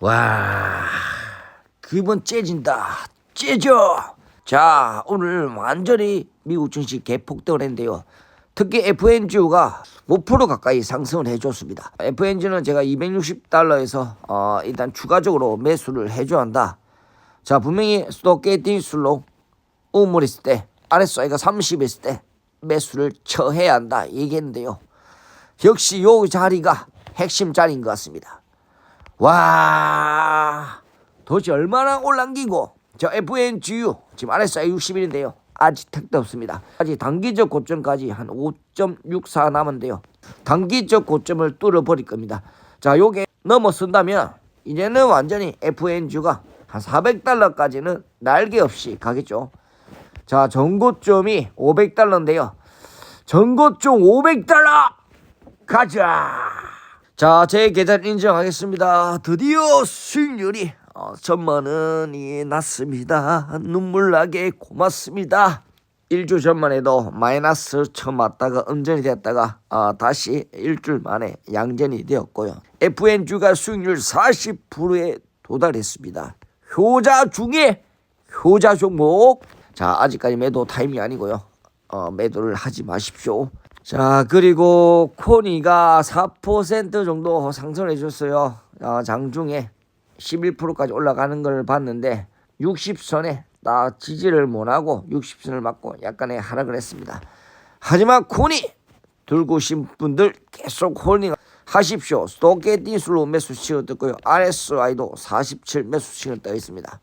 와, 기분 째진다. 째져. 자, 오늘 완전히 미국 증시 개폭등을 했는데요. 특히 FNG가 5% 가까이 상승을 해줬습니다. FNG는 제가 260달러에서 어, 일단 추가적으로 매수를 해줘야 한다. 자, 분명히 스토케티술로 우물 있을 때 RSI가 30 있을 때 매수를 처해야 한다 얘기했는데요. 역시 요 자리가 핵심 자리인 것 같습니다. 와 도대체 얼마나 올랑기고. 저 FNGU 지금 RSI 60일인데요. 아직 택도 없습니다. 아직 단기적 고점까지 한 5.64 남은데요. 단기적 고점을 뚫어버릴 겁니다. 자 요게 넘어선다면 이제는 완전히 FNGU가 한 400달러까지는 날개 없이 가겠죠. 자 전고점이 500달러인데요. 전고점 500달러 가자 자, 제 계좌를 인정하겠습니다. 드디어 수익률이 어, 천만 원이 났습니다. 눈물 나게 고맙습니다. 일주 전만 해도 마이너스 처음 왔다가 음전이 됐다가 어, 다시 일주일 만에 양전이 되었고요. FN주가 수익률 40%에 도달했습니다. 효자 중에 효자 종목. 자, 아직까지 매도 타임이 아니고요. 어, 매도를 하지 마십시오. 자 그리고 코니가 4% 정도 상승을 해줬어요. 어, 장중에 11%까지 올라가는 걸 봤는데 60선에 나 지지를 못하고 60선을 맞고 약간의 하락을 했습니다. 하지만 코니 들고 오신 분들 계속 홀딩 하십시오. 스토케티술로 매수 시을 떴고요. RSI도 47 매수 시을 떠 있습니다.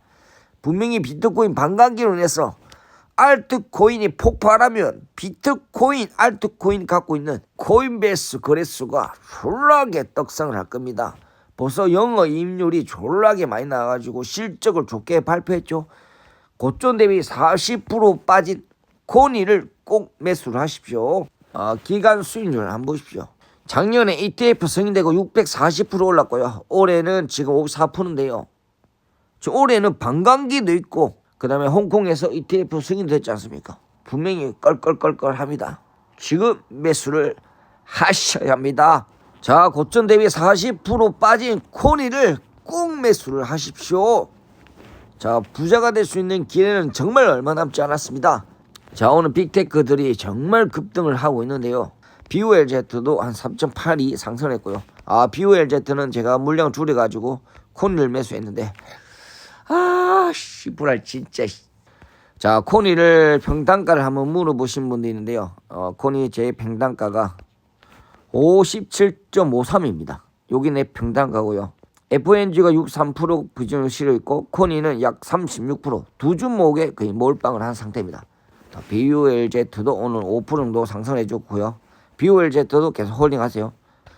분명히 비트코인 반감기로 인해서 알트코인이 폭발하면 비트코인, 알트코인 갖고 있는 코인베이스 거래수가 졸라게 떡상을 할 겁니다. 벌써 영어 임률이 졸라게 많이 나와가지고 실적을 좋게 발표했죠. 고점 대비 40% 빠진 코니를 꼭 매수를 하십시오. 어, 기간 수익률 한번 보십시오. 작년에 ETF 승인되고 640% 올랐고요. 올해는 지금 54%인데요. 지금 올해는 반감기도 있고 그 다음에 홍콩에서 ETF 승인됐지 않습니까? 분명히 껄껄껄껄합니다. 지금 매수를 하셔야 합니다. 자 고점 대비 40% 빠진 코니를 꼭 매수를 하십시오. 자 부자가 될 수 있는 기회는 정말 얼마 남지 않았습니다. 자 오늘 빅테크들이 정말 급등을 하고 있는데요. BOLZ도 한 3.82 상승했고요. 아 BOLZ는 제가 물량 줄여가지고 코니를 매수했는데 아, 씨부랄 진짜. 자, 코니를 평단가를 한번 물어보신 분도 있는데요. 어, 코니 제 평단가가 57.53입니다. 여기 내 평단가고요. FNG가 63% 비중을 실어 있고 코니는 약 36%두 종목에 거의 몰빵을 한 상태입니다. BULZ도 오늘 5% 정도 상승해 줬고요. BULZ도 계속 홀딩하세요.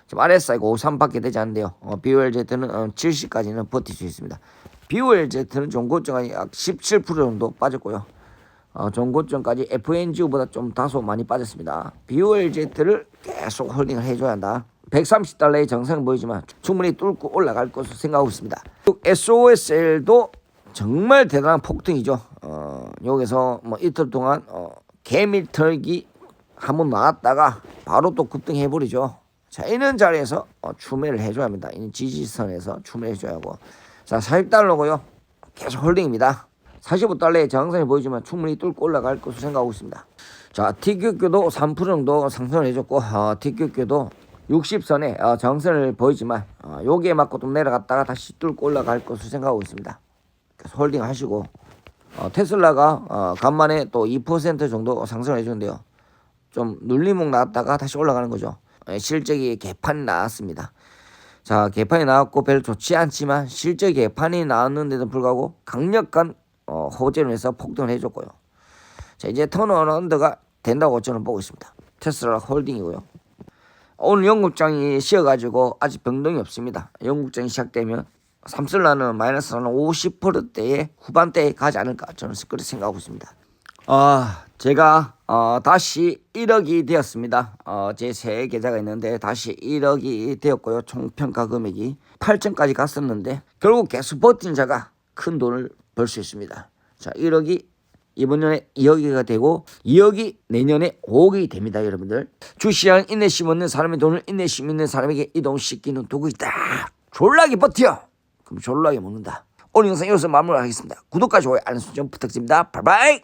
지금 RSI가 53밖에 되지 않는데요. 어, BULZ는 어, 70까지는 버틸 수 있습니다. BOLZ는 종고점이 약 17% 정도 빠졌고요. 어, 종고점까지 FNG보다 좀 다소 많이 빠졌습니다. BOLZ를 계속 홀딩을 해줘야 한다. 130달러의 정상 보이지만 충분히 뚫고 올라갈 것으로 생각하고 있습니다. SOSL도 정말 대단한 폭등이죠. 어, 여기서 뭐 이틀 동안 어, 개밀털기 한번 나왔다가 바로 또 급등해버리죠. 자, 이런 자리에서 어, 추매를 해줘야 합니다. 이 지지선에서 추매해줘야 하고 자, 40달러고요. 계속 홀딩입니다. 45달러의 저항선이 보이지만 충분히 뚫고 올라갈 것으로 생각하고 있습니다. 자, TQQ도 3% 정도 상승을 해줬고 어, TQQ도 60선에 어, 저항선을 보이지만 어, 여기에 맞고 좀 내려갔다가 다시 뚫고 올라갈 것으로 생각하고 있습니다. 그래서 홀딩 하시고 어, 테슬라가 어, 간만에 또 2% 정도 상승을 해주는데요. 좀 눌림목 나왔다가 다시 올라가는 거죠. 예, 실적이 개판이 나왔습니다. 자 개판이 나왔고 별로 좋지 않지만 실제 개판이 나왔는데도 불구하고 강력한 어, 호재로 해서 폭등을 해줬고요. 자 이제 턴어라운드가 된다고 저는 보고 있습니다. 테슬라 홀딩이고요. 오늘 영국장이 쉬어가지고 아직 변동이 없습니다. 영국장이 시작되면 삼슬라는 마이너스 한 50%대의 후반대에 가지 않을까 저는 그렇게 생각하고 있습니다. 아 제가 어, 다시 1억이 되었습니다. 어, 제새 계좌가 있는데 다시 1억이 되었고요. 총 평가 금액이 8천까지 갔었는데 결국 계속 버틴 자가 큰 돈을 벌 수 있습니다. 자 1억이 이번 년에 2억이가 되고 2억이 내년에 5억이 됩니다, 여러분들. 주시장 인내심 없는 사람의 돈을 인내심 있는 사람에게 이동시키는 도구이다. 졸라게 버텨. 그럼 졸라게 먹는다. 오늘 영상 여기서 마무리하겠습니다. 구독과 좋아요 알림 설정 부탁드립니다. 바이바이.